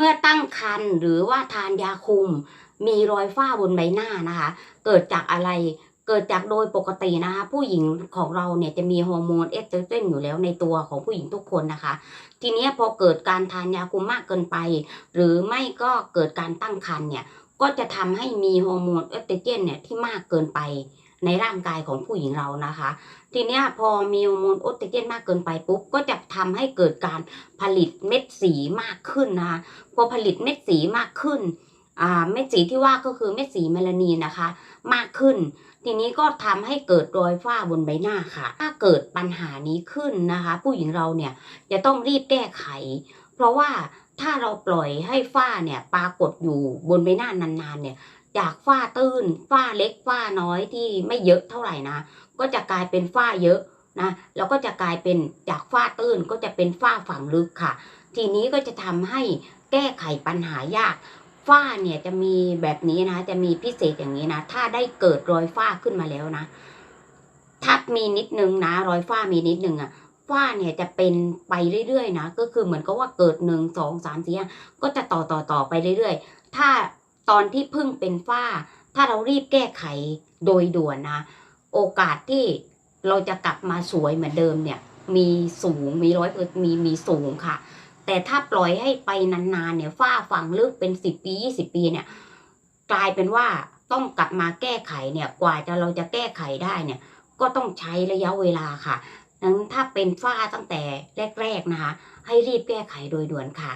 มื่อตั้งครรภ์หรือว่าทานยาคุม มีรอยฝ้าบนใบหน้านะคะ เกิดจากอะไรเกิดจากโดยปกตินะคะผู้หญิงของเราเนี่ยจะมีฮอร์โมนเอสโตรเจนอยู่แล้วในตัวของผู้หญิงทุกคนนะคะ ทีนี้พอเกิดการทานยาคุมมากเกินไป หรือไม่ก็เกิดการตั้งครรภ์เนี่ยก็จะทำให้มีฮอร์โมนเอสโตรเจนเนี่ยที่มากเกินไป ในร่างกายของผู้หญิงเรานะคะ ทีเนี้ยพอมีฮอร์โมนเอสโตรเจนมากเกินไปปุ๊บก็จะทำให้เกิดการผลิตเม็ดสีมากขึ้นนะคะพอผลิตเม็ดสีมากขึ้นอ่าเม็ดสีที่ว่าก็คือเม็ดสีเมลานีนนะคะ มากขึ้น ทีนี้ก็ทำให้เกิดรอยฝ้าบนใบหน้าค่ะ ถ้าเกิดปัญหานี้ขึ้นนะคะ ผู้หญิงเราเนี่ยจะต้องรีบแก้ไข เพราะว่าถ้าเราปล่อยให้ฝ้าเนี่ยปรากฏอยู่บนใบหน้านานๆเนี่ย จากฝ้าตื้นฝ้าเล็กฝ้าน้อยที่ไม่เยอะเท่าไหร่นะ ก็จะกลายเป็นฝ้าเยอะนะแล้วก็จะกลายเป็นจากฝ้าตื้นก็จะเป็นฝ้าฝังลึกค่ะ ทีนี้ก็จะทำให้แก้ไขปัญหายากฝ้าเนี่ยจะมีแบบนี้นะ จะมีพิเศษอย่างนี้นะ ถ้าได้เกิดรอยฝ้าขึ้นมาแล้วนะถ้ามีนิดนึงนะรอยฝ้ามีนิดนึงอะฝ้าเนี่ยจะเป็นไปเรื่อยๆนะ ก็คือเหมือนกับว่าเกิดหนึ่งสองสามสี่ก็จะต่อต่อต่อไปเรื่อยๆ ถ้า ตอนที่พิ่งเป็นฝ้า ถ้าเรารีบแก้ไขโดยด่วนนะ โอกาสที่เราจะกลับมาสวยเหมือนเดิมเนี่ย มีสูงมีร้อยเปอร์มีมีสูงค่ะ แต่ถ้าปล่อยให้ไปนานๆเนี่ยฝ้าฝังลึกเป็นสิบปียี่สิบปีเนี่ย กลายเป็นว่าต้องกลับมาแก้ไขเนี่ยกว่าจะเราจะแก้ไขได้เนี่ย ก็ต้องใช้ระยะเวลาค่ะนั้นถ้าเป็นฝ้าตั้งแต่แรก ๆนะคะ ให้รีบแก้ไขโดยด่วนค่ะ